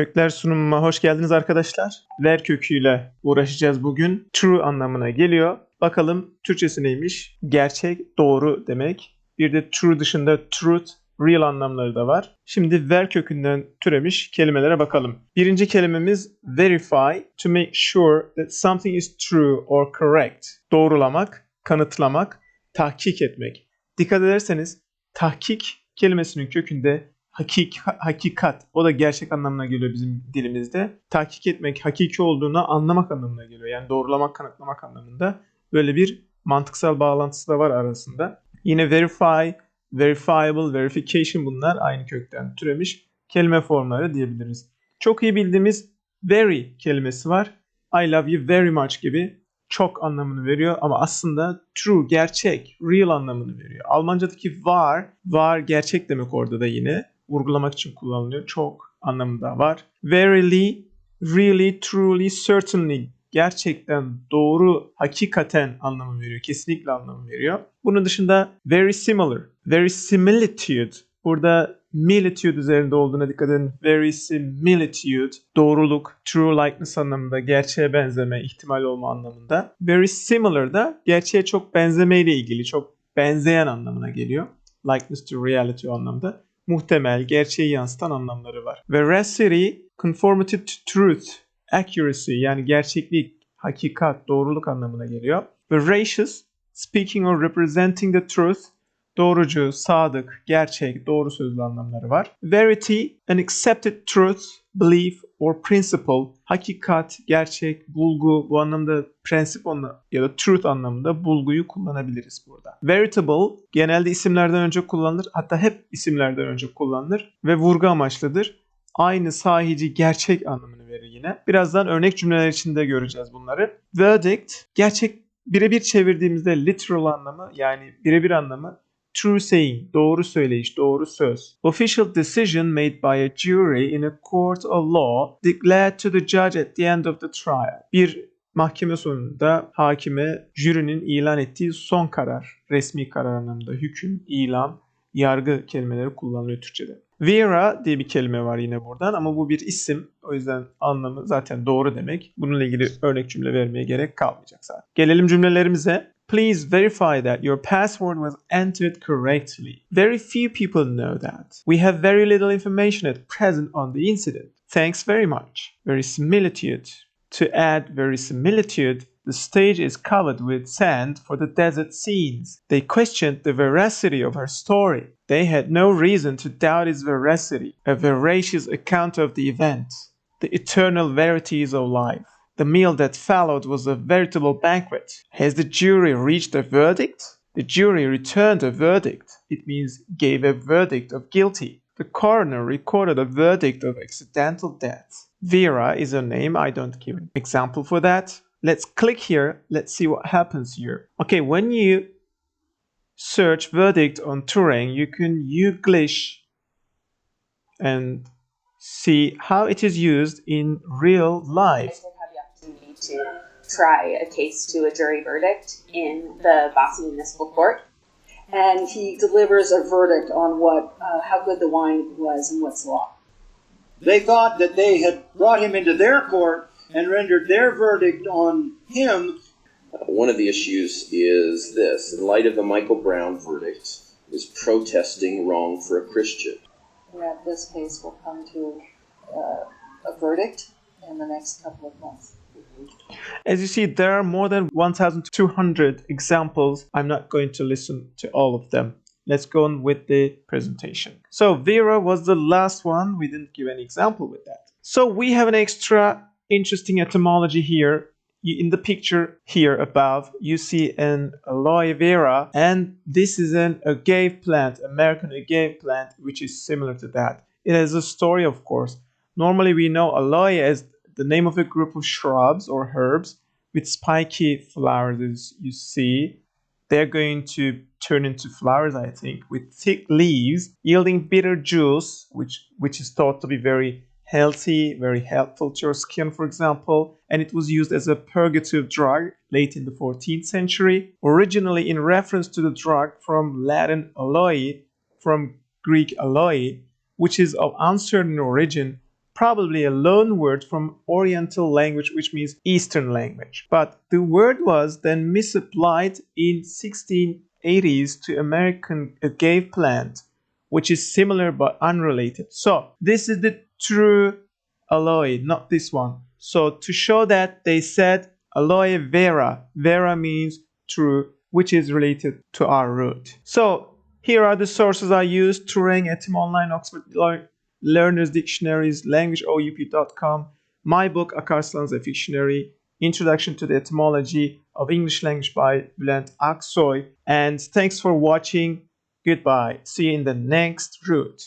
Kökler sunumuma hoş geldiniz arkadaşlar. Ver köküyle uğraşacağız bugün. True anlamına geliyor. Bakalım Türkçesi neymiş? Gerçek, doğru demek. Bir de true dışında truth, real anlamları da var. Şimdi ver kökünden türemiş kelimelere bakalım. Birinci kelimemiz verify to make sure that something is true or correct. Doğrulamak, kanıtlamak, tahkik etmek. Dikkat ederseniz tahkik kelimesinin kökünde hakik, ha- hakikat o da gerçek anlamına geliyor bizim dilimizde. Tahkik etmek, hakiki olduğunu anlamak anlamına geliyor. Yani doğrulamak, kanıtlamak anlamında böyle bir mantıksal bağlantısı da var arasında. Yine verify, verifiable, verification bunlar aynı kökten türemiş kelime formları diyebiliriz. Çok iyi bildiğimiz very kelimesi var. I love you very much gibi çok anlamını veriyor ama aslında true, gerçek, real anlamını veriyor. Almancadaki var, var gerçek demek orada da yine vurgulamak için kullanılıyor. Çok anlamında var. Verily, really, truly, certainly gerçekten doğru, hakikaten anlamı veriyor. Kesinlikle anlamı veriyor. Bunun dışında very similar, verisimilitude. Burada militude üzerinde olduğuna dikkat edin. Verisimilitude, doğruluk, true likeness anlamında, gerçeğe benzeme, ihtimal olma anlamında. Very similar da gerçeğe çok benzemeyle ilgili, çok benzeyen anlamına geliyor. Likeness to reality o anlamda. Muhtemel, gerçeği yansıtan anlamları var. Veracity, conformity to truth, accuracy yani gerçeklik, hakikat, doğruluk anlamına geliyor. Veracious, speaking or representing the truth, doğrucu, sadık, gerçek, doğru sözlü anlamları var. Verity, an accepted truth, belief or principle, hakikat, gerçek, bulgu bu anlamda prensip ya da truth anlamında bulguyu kullanabiliriz burada. Veritable genelde isimlerden önce kullanılır hatta hep isimlerden önce kullanılır ve vurgu amaçlıdır. Aynı sahici gerçek anlamını verir yine. Birazdan örnek cümleler içinde göreceğiz bunları. Verdict gerçek birebir çevirdiğimizde literal anlamı yani birebir anlamı true saying, doğru söyleyiş, doğru söz. Official decision made by a jury in a court of law declared to the judge at the end of the trial. Bir mahkeme sonunda hakime jürinin ilan ettiği son karar, resmi karar anlamında hüküm, ilan, yargı kelimeleri kullanılıyor Türkçe'de. Vera diye bir kelime var yine buradan ama bu bir isim. O yüzden anlamı zaten doğru demek. Bununla ilgili örnek cümle vermeye gerek kalmayacak zaten. Gelelim cümlelerimize. Please verify that your password was entered correctly. Very few people know that. We have very little information at present on the incident. Thanks very much. Verisimilitude. To add verisimilitude, the stage is covered with sand for the desert scenes. They questioned the veracity of her story. They had no reason to doubt its veracity, a veracious account of the event, the eternal verities of life. The meal that followed was a veritable banquet. Has the jury reached a verdict? The jury returned a verdict. It means gave a verdict of guilty. The coroner recorded a verdict of accidental death. Vera is a name. I don't give an example for that. Let's click here. Let's see what happens here. Okay, when you search verdict on Turing, you can Googlish and see how it is used in real life. To try a case to a jury verdict in the Boston Municipal Court. and he delivers a verdict on what uh, how good the wine was and what's law. They thought that they had brought him into their court and rendered their verdict on him. Uh, One of the issues is this in light of the Michael Brown verdict, is protesting wrong for a Christian. That this case will come to uh, a verdict in the next couple of months. As you see, there are more than 1,200 examples. I'm not going to listen to all of them. Let's go on with the presentation. So Vera was the last one. We didn't give any example with that. So we have an extra interesting etymology here. In the picture here above, you see an aloe vera, and this is an agave plant, American agave plant, which is similar to that. It has a story, of course. Normally, we know aloe as the name of a group of shrubs or herbs with spiky flowers, as you see. They're going to turn into flowers, I think, with thick leaves, yielding bitter juice, which which is thought to be very healthy, very helpful to your skin, for example. And it was used as a purgative drug late in the 14th century, originally in reference to the drug from Latin aloe, from Greek aloe, which is of uncertain origin probably a loan word from Oriental language, which means Eastern language. But the word was then misapplied in 1680s to American uh, agave plant, which is similar but unrelated. So this is the true aloe, not this one. So to show that they said aloe vera. Vera means true, which is related to our root. So here are the sources I used: Turing, Etim Online, Oxford Learners Dictionaries, LanguageOUP.com, my book Akarslan's a Dictionary, Introduction to the Etymology of English Language by Bülent Aksoy. And thanks for watching. Goodbye. See you in the next route.